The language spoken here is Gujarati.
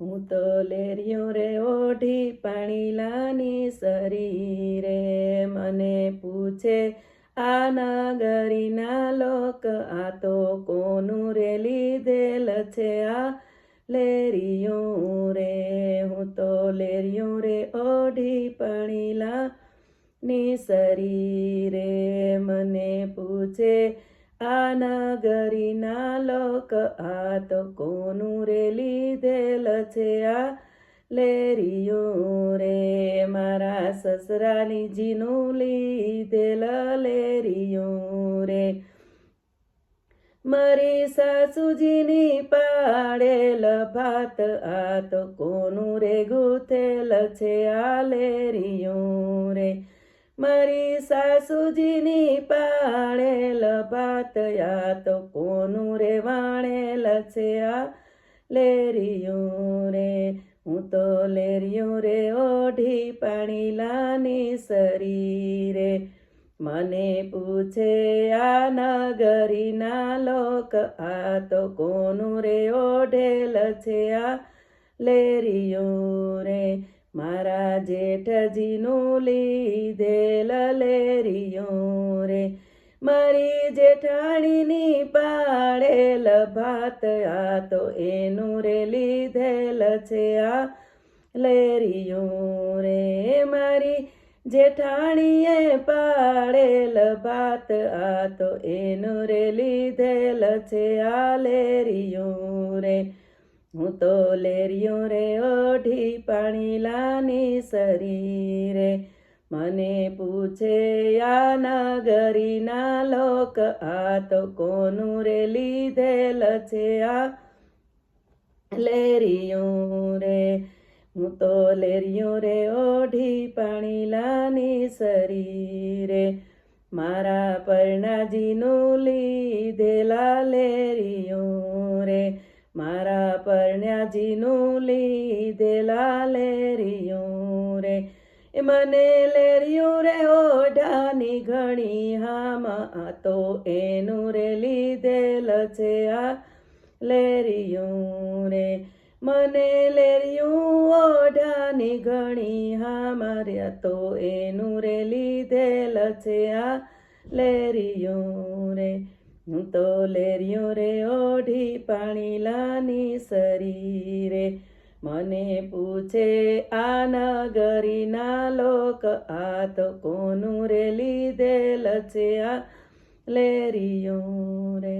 હું તો લેરિયો રે, ઓઢી પાણીલાની સરી રે મને પૂછે આ નગરીના લોક, આ તો કોનું રે લીધેલ છે? આ લેરિયું રે, હું તો લેરિયું રે, ઓઢી પાણીલા ની સરી રે મને પૂછે આ નગરીના લોક આ તો કોનું રે લીધેલ છે આ? લેરિયું રે, મારા સસરાની જીનું લીધેલ. લેરિયું રે, મારી સાસુજીની પાડેલ ભાત આ તો કોનું રે ગુથેલ છે આ? લેરિયું મારી સાસુજીની પાળેલ ભાત આ તો કોનું રે વાણેલ છે? આ લેરિયું રે, હું તો લેરિયું રે, ઓઢી પાણી લાની શરીરે મને પૂછે આ નગરીના લોક આ તો કોનું રે ઓઢેલ છે? આ લેરિયું રે મારા જેઠજીનો લીધેલ લેરિયું રે. મારી જેઠાણીની પાડેલ ભાત આ તો એનું રે લીધેલ છે આ લેરિયું રે. મારી જેઠાણીએ પાડેલ ભાત આ તો એનું રે લીધેલ છે આ લેરિયું રે. હું તો લેરિયું રે ઓઢી પાણી શરીરે મને પૂછે, આ નગરીના લોક આ તો કોનું રે લીધેલ છે? આ લેરિયું રે, હું તો લેરિયું રે ઓઢી પાણી લાની સરી રે મારા પરણાજીનું લીધેલા લેરિયું રે મારા પરણ્યાજીનું લીધેલા લેરિયું રે. એ મને લેરિયું રે ઓઢાની ઘણી હામાં. તો એનું રે લીધેલ છે આ લેરિયું રે. મને લેરિયું ઓઢાની ઘણી હા માર્યા તો એનું રે લીધેલ છે આ લેરિયું રે. હું તો લેરિયું રે, ઓઢી પાણી લાની સરી મને પૂછે આ નગરીના લોક આ તો કોનું રે લીધેલ છે આ લેરિયું રે.